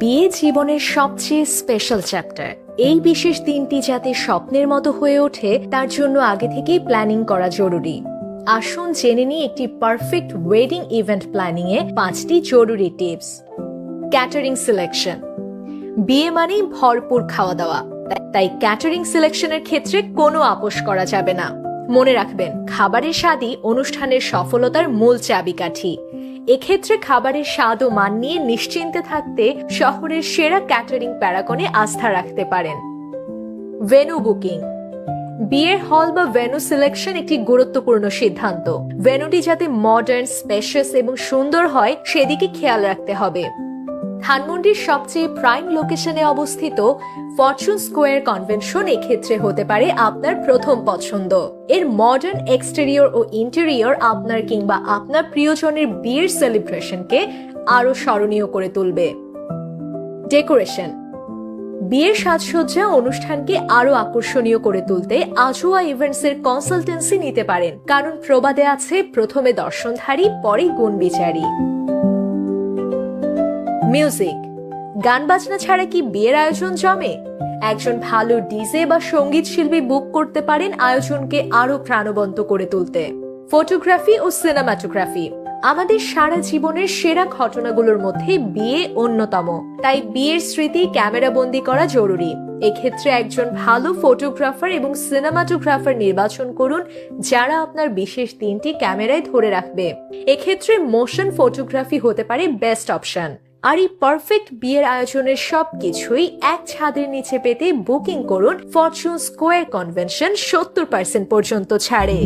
বিয়ে জীবনের সবচেয়ে স্পেশাল চ্যাপ্টার এই বিশেষ দিনটি যাতে স্বপ্নের মতো হয়ে ওঠে, তার জন্য আগে থেকেই প্ল্যানিং করা জরুরি। আসুন জেনে নিই একটি পারফেক্ট ওয়েডিং ইভেন্ট প্ল্যানিং এ পাঁচটি জরুরি টিপস ক্যাটারিং সিলেকশন বিয়ে মানেই ভরপুর খাওয়া দাওয়া। তাই- ক্যাটারিং সিলেকশনের ক্ষেত্রে কোনো আপোষ করা যাবে না। মনে রাখবেন, খাবারের স্বাদই অনুষ্ঠানের সফলতার মূল চাবিকাঠি। এক্ষেত্রে খাবারের স্বাদ ও মান নিয়ে নিশ্চিন্তে থাকতে শহরের সেরা ক্যাটারিং প্যারাকনে আস্থা রাখতে পারেন। Venue booking. বিয়ের হল বা ভেনু সিলেকশন একটি গুরুত্বপূর্ণ সিদ্ধান্ত। ভেনুটি যাতে মডার্ন স্পেশাস এবং সুন্দর হয়, সেদিকে খেয়াল রাখতে হবে। ধানমন্ডির সবচেয়ে প্রাইম লোকেশনে অবস্থিত ফরচুন স্কোয়ার কনভেনশন এক্ষেত্রে হতে পারে আপনার প্রথম পছন্দ। এর মডার্ন এক্সটেরিয়র ও ইন্টেরিয়র আপনার কিংবা আপনার প্রিয়জনের বিয়ের সেলিব্রেশনকে আরও স্মরণীয় করে তুলবে। ডেকোরেশন বিয়ের সাজসজ্জা অনুষ্ঠানকে আরও আকর্ষণীয় করে তুলতে আজুয়া ইভেন্টস এর কনসালটেন্সি নিতে পারেন। কারণ প্রবাদে আছে প্রথমে দর্শনধারী, পরে গুণ বিচারী। মিউজিক গান বাজনা ছাড়া কি বিয়ের আয়োজন জমে? একজন ভালো ডিজে বা সংগীত শিল্পী বুক করতে পারেন আয়োজনকে আরও প্রাণবন্ত করে তুলতে। ফটোগ্রাফি ও সিনেমাটোগ্রাফি আমাদের সারা জীবনের সেরা ঘটনাগুলোর মধ্যে বিয়ে অন্যতম। তাই বিয়ের স্মৃতি ক্যামেরা বন্দি করা জরুরি। এক্ষেত্রে একজন ভালো ফটোগ্রাফার এবং সিনেমাটোগ্রাফার নির্বাচন করুন, যারা আপনার বিশেষ দিনটি ক্যামেরায় ধরে রাখবে। এক্ষেত্রে মোশন ফটোগ্রাফি হতে পারে বেস্ট অপশন আর এই পারফেক্ট বিয়ের আয়োজনের সব কিছুই এক ছাদের নিচে পেতে বুকিং করুন ফরচুন স্কোয়ার কনভেনশন সত্তর পার্সেন্ট পর্যন্ত ছাড়ে।